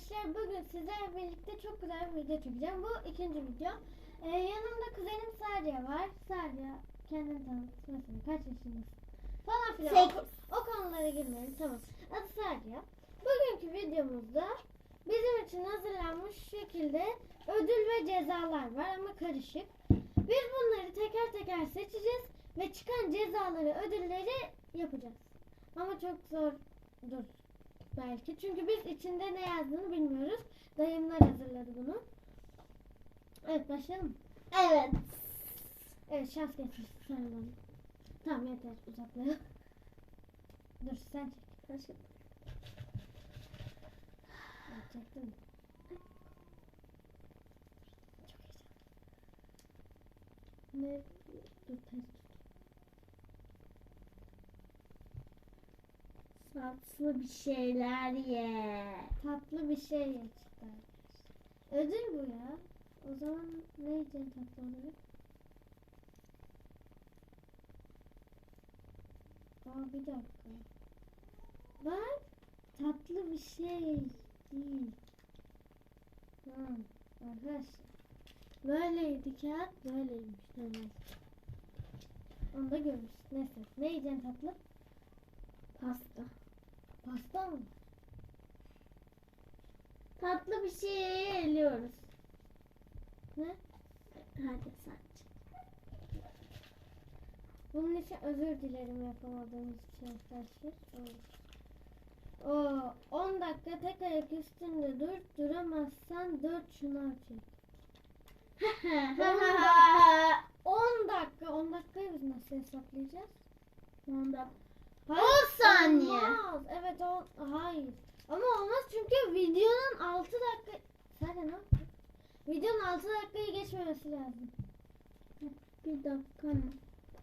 arkadaşlar bugün sizlerle birlikte çok güzel bir video çekeceğim. Bu ikinci video. Ee, yanımda kuzenim Sarya var. Sarya kendini tanıt. Mesela kaç yaşındasın? Falan filan. O, o konulara girmeyelim. Tamam. Adı Sarya. Bugünkü videomuzda bizim için hazırlanmış şekilde ödül ve cezalar var ama karışık. Biz bunları teker teker seçeceğiz ve çıkan cezaları, ödülleri yapacağız. Ama çok zor dur belki. Çünkü biz içinde ne yazdığını bilmiyoruz. Dayımlar hazırladı bunu. Evet başlayalım. Evet. Evet şans getir. Sen bana. Tamam yeter uzatmayalım. Dur sen çek. Evet, çektim. Ne? Dur ters Tatlı bir şeyler ye. Tatlı bir şey ye arkadaşlar. Ödül bu ya. O zaman ne yiyeceksin tatlı olarak? Aa bir dakika. Bak tatlı bir şey değil. Ha, arkadaşlar. Böyleydi kağıt böyleymiş normal. Onu da görürüz. Neyse. Ne yiyeceksin tatlı? Pasta. Pasta mı? Tatlı bir şey eliyoruz. Ne? Hadi sen. Bunun için özür dilerim yapamadığımız için arkadaşlar. Oo, 10 dakika tek ayak üstünde dur. Duramazsan 4 şınav çek. 10 dakika. 10 dakikayı biz nasıl hesaplayacağız? Onda Hayır, 10 saniye. Olmaz. Evet o hayır. Ama olmaz çünkü videonun 6 dakika Sen ne yaptın? Videonun 6 dakikayı geçmemesi lazım. bir dakika mı?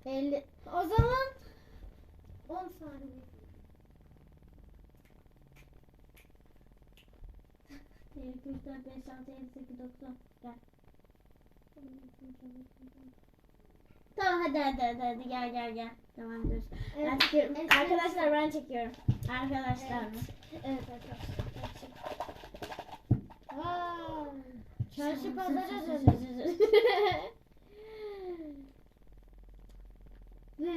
50. O zaman 10 saniye. 1, 2, 3, 4, 5, 6, 7, 8, 9, 10. Gel. Tamam hadi hadi hadi, hadi. gel gel gel. Tamam dur. Ben Evet. çekiyorum. Evet. Arkadaşlar ben çekiyorum. Arkadaşlar mı? Evet arkadaşlar. Vay. Çarşı pazara. Ve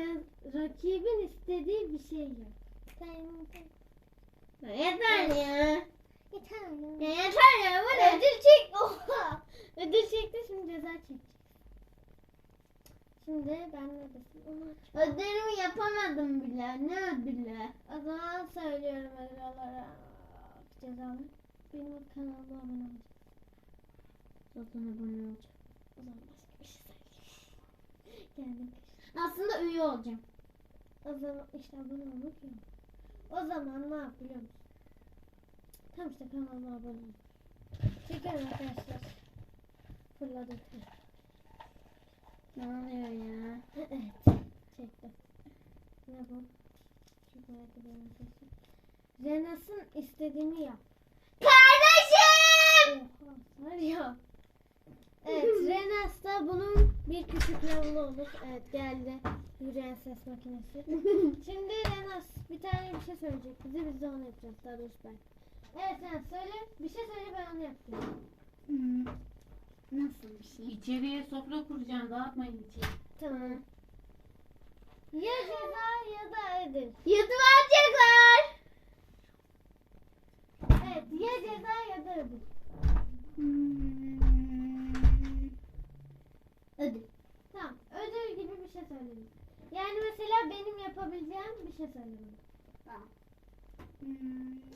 rakibin istediği bir şey yap. Yeter ya. Yeter Ya yeter ya bu ne? Ödül çek. Oha. Ödül çekti şimdi ceza çekecek. Şimdi ben ne açayım. Ödevimi yapamadım bile. Ne ödülü? O zaman söylüyorum ödül olarak cezalı. Benim kanalıma abone olacak. Zaten abone olacağım. O zaman başka bir şey söyleyeyim. Aslında üye olacağım. O zaman işte abone olmak yok. O zaman ne yap biliyor musun? Tam işte kanalıma abone ol. Çekelim arkadaşlar. Fırladı. Ne oluyor ya? Evet. Çektim. Ne bu? Renas'ın istediğini yap. Kardeşim! Var ya. Evet Renas da bunun bir küçük yavru olur. Evet geldi. Yürüyen ses makinesi. Şimdi Renas bir tane bir şey söyleyecek bize. Biz de onu yapacağız. Daha doğrusu ben. Evet sen söyle. Bir şey söyle ben onu yapacağım. Nasıl bir şey? İçeriye sofra kuracağım dağıtmayın içeri. Tamam. Ya ceza ya da ödül. YouTube açacaklar. Evet ya ceza ya da ödül. Hmm. Ödül. Tamam. Ödül gibi bir şey söyledim. Yani mesela benim yapabileceğim bir şey söyledim. Hmm.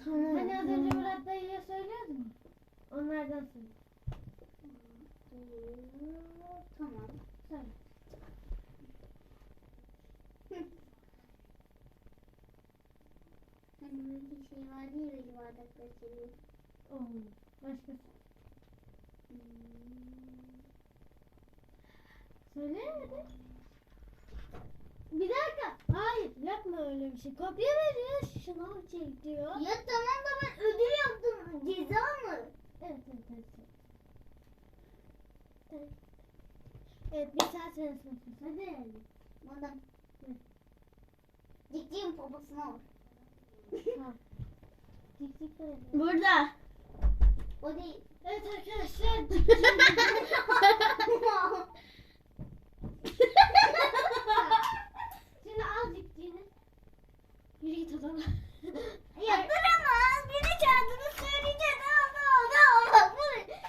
Tamam. Hani az önce Murat dayıya söylüyordu mu? Onlardan söyle. Tamam. Söyle. Hani böyle bir şey vardı ya yuvarlaklar senin. Oo. Başka söyle hadi. Bir dakika. Hayır yapma öyle bir şey. Kopya veriyor. Şınav çek diyor. Ya tamam da ben ödül yaptım. Ceza mı? Evet evet evet. Evet. Sınıfız. Hadi. Madem. Diktiğim poposuna vur. Tamam. Dik dik böyle. Burada. O değil. Evet arkadaşlar. Şimdi al diktiğini. Yürü git odana. Ya duramaz. Biri çağırdığını söyleyeceğiz. Oldu oldu oldu. Bu-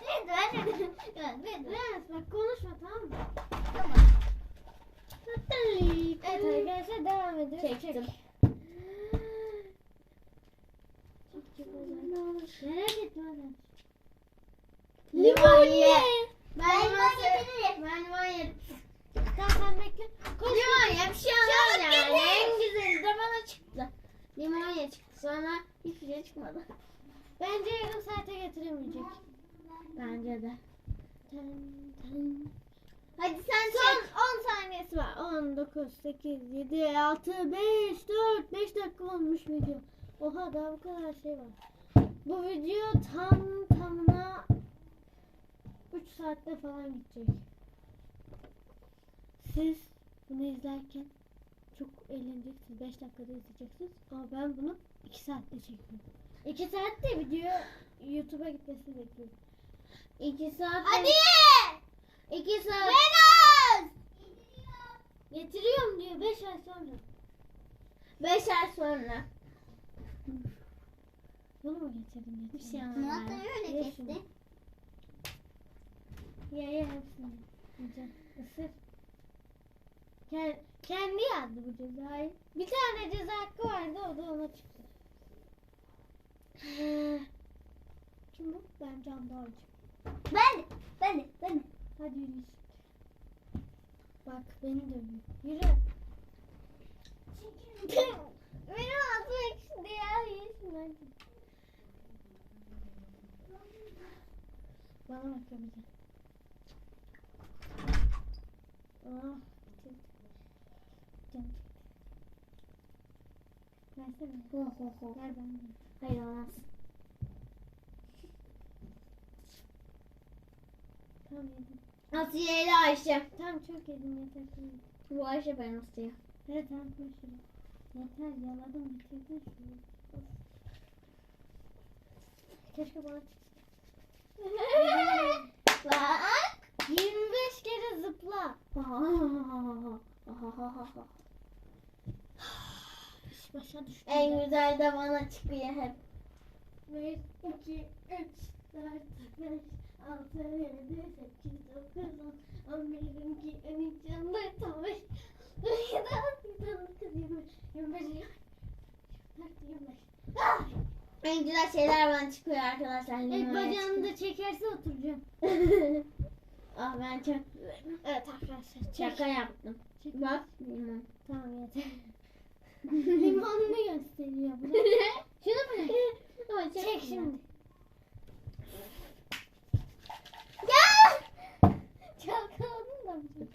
Lütfen lütfen. Ya, lütfen. Lens bak konuşma tamam mı? Tamam. Evet arkadaşlar devam ediyoruz. Çektim. Çek. Çek, çek o zaman. Nereye gittin oradan? Limon ye. Ben limon limon getiririm. Ben limon yerim. Tamam sen bekle. Koş. Limon ye. Bir şey olmaz Çabuk yani. getir. En güzeli de bana çıktı. Limon ye çıktı. Sonra hiçbir şey çıkmadı. Bence yarım saate getiremeyecek. Bence de. Hadi sen Son çek. 10 saniyesi var. 10, 9, 8, 7, 6, 5, 4, 5 dakika olmuş video. Oha daha bu kadar şey var. Bu video tam tamına 3 saatte falan gidecek. Siz bunu izlerken çok eğleneceksiniz. 5 dakikada izleyeceksiniz. Ama ben bunu 2 saatte çekiyorum. 2 saatte video YouTube'a gitmesini bekliyorum. İki saat. Hadi! İki saat. Venus! Getiriyorum diyor 5 ay sonra. Beş ay sonra. Bunu mu getirdin Bir şey getirdin? olmaz. öyle kesti? Ye ye hepsini. Isır. Kend, kendi yazdı bu cezayı. Bir tane ceza hakkı vardı o da ona çıktı. Kim bu? Ben Can Dağcı. Ben de. Ben de. Ben de. Hadi yürü. Bak beni dövüyor. Yürü. Benim ağzım ekşidi ya. Yesin. Bana bak ya bize. Ah. Versene. Ho ho ho. Ver de. Hayır olmaz. Tamam yedim. Asiye ile Ayşe. Tamam çok yedim yeter. Tamam. Bu Ayşe ben Asiye. Evet tamam koy şunu. Yeter yaladım bitirdin şunu. Keşke bana çıksın. Bak. 25 kere zıpla. Başa düştü. en güzel de bana çıkıyor hep. 1, 2, 3, 4, 5, 6, 7, 8, 9, 10, 11, 12, 13, 14, 15, 17, 18, 19, 20, 25, 24, 25. Ah! En güzel şeyler bana çıkıyor arkadaşlar. Evet bacağını da çekerse oturacağım. ah ben çok Evet arkadaşlar şaka yaptım. Çek. Bak limon. Tamam yeter. Limonlu gösteriyor. Şunu bırak. Çek şimdi. Ya! Çalkaladın da mı?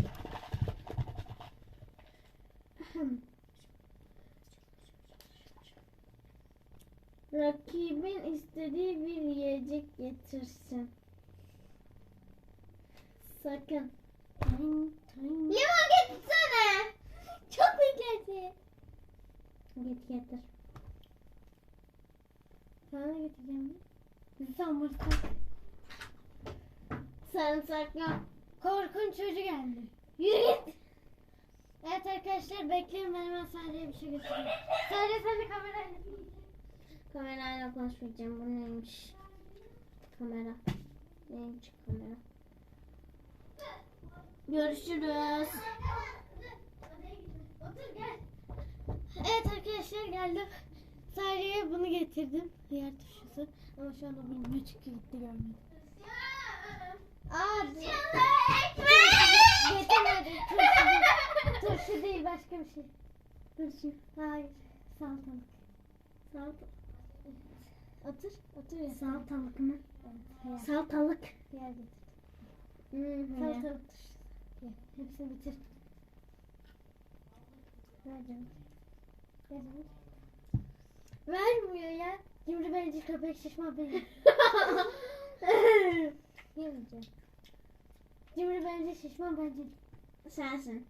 Rakibin istediği bir yiyecek getirsin. Sakın. Time. Limon getirsene. Çok bekledi. Git getir. Sana da getireceğim. Samırsak. Sarımsak yok. Korkunç çocuğu geldi. Yürü git. Evet arkadaşlar bekleyin ben hemen Sare'ye bir şey götüreyim. Sare sen de kamerayla. Kamerayla konuşmayacağım. Bu neymiş? Kamera. Neymiş kamera? Görüşürüz. Otur gel. Evet arkadaşlar geldim. Sare'ye bunu getirdim. Diğer tuşusu. Ama şu anda bilmiyor çünkü gitti görmedi. Aa, Getirmedi. Turşu. Turşu değil başka bir şey. Turşu. Hayır. Salatalık. Salatalık. Otur. Otur ya. Salatalık mı? Evet. Salatalık. Hayal getir. Hmm, Salatalık turşusu. Ye. Hepsini bitir. Ver canım. Ver canım. Vermiyor ya. Cimri bence köpek şişman benim. Yemeyeceğim. Cimri bence şişman bence. Sensin.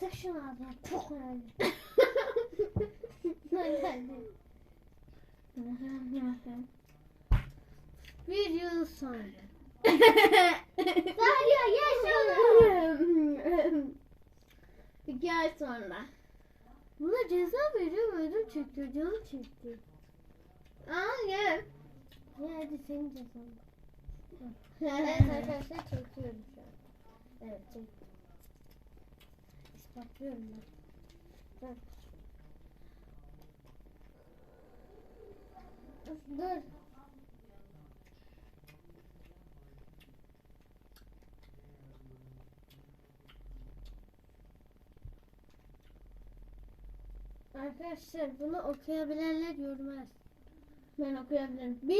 Tık şunu ağzına. Çok önemli. Bir yıl sonra. Derya yaşa. İki ay sonra. Buna ceza veriyor mu? Ödül çekiyor. Canı çekti. Aa gel. Ya hadi senin cezan. evet arkadaşlar çekiyorum şu an. Evet çektim. İspatlıyorum ben. Bak. Dur. Arkadaşlar bunu okuyabilenler yoruma yazsın. Ben okuyabilirim. Bir